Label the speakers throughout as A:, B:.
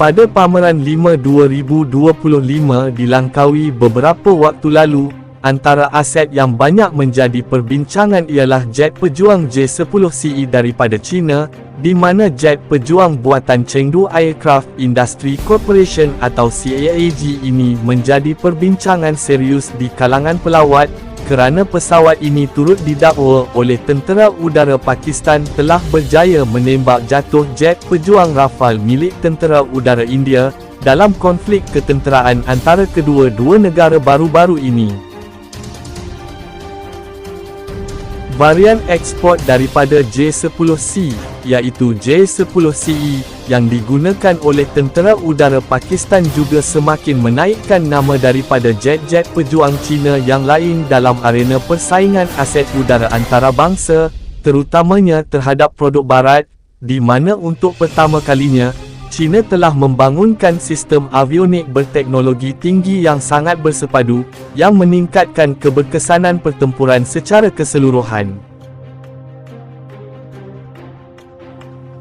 A: Pada pameran 5 2025 dilangkaui beberapa waktu lalu, antara aset yang banyak menjadi perbincangan ialah jet pejuang J-10CE daripada China, di mana jet pejuang buatan Chengdu Aircraft Industry Corporation atau CAAG ini menjadi perbincangan serius di kalangan pelawat, kerana pesawat ini turut didakwa oleh tentera udara Pakistan telah berjaya menembak jatuh jet pejuang Rafale milik tentera udara India, dalam konflik ketenteraan antara kedua-dua negara baru-baru ini. Varian ekspor daripada J-10C, iaitu J-10CE, yang digunakan oleh tentera udara Pakistan juga semakin menaikkan nama daripada jet-jet pejuang Cina yang lain dalam arena persaingan aset udara antarabangsa, terutamanya terhadap produk barat, di mana untuk pertama kalinya, China telah membangunkan sistem avionik berteknologi tinggi yang sangat bersepadu, yang meningkatkan keberkesanan pertempuran secara keseluruhan.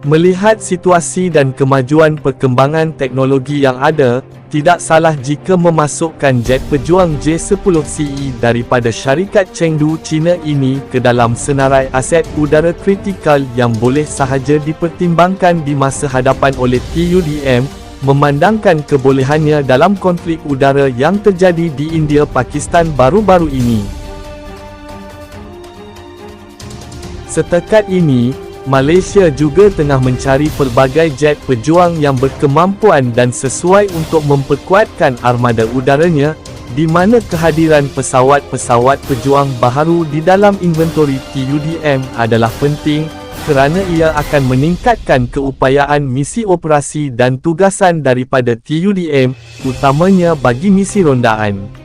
A: Melihat situasi dan kemajuan perkembangan teknologi yang ada, tidak salah jika memasukkan jet pejuang J-10CE daripada syarikat Chengdu China ini ke dalam senarai aset udara kritikal yang boleh sahaja dipertimbangkan di masa hadapan oleh TUDM, memandangkan kebolehannya dalam konflik udara yang terjadi di India-Pakistan baru-baru ini. Setakat ini, Malaysia juga tengah mencari pelbagai jet pejuang yang berkemampuan dan sesuai untuk memperkuatkan armada udaranya, di mana kehadiran pesawat-pesawat pejuang baharu di dalam inventori TUDM adalah penting, kerana ia akan meningkatkan keupayaan misi operasi dan tugasan daripada TUDM, utamanya bagi misi rondaan.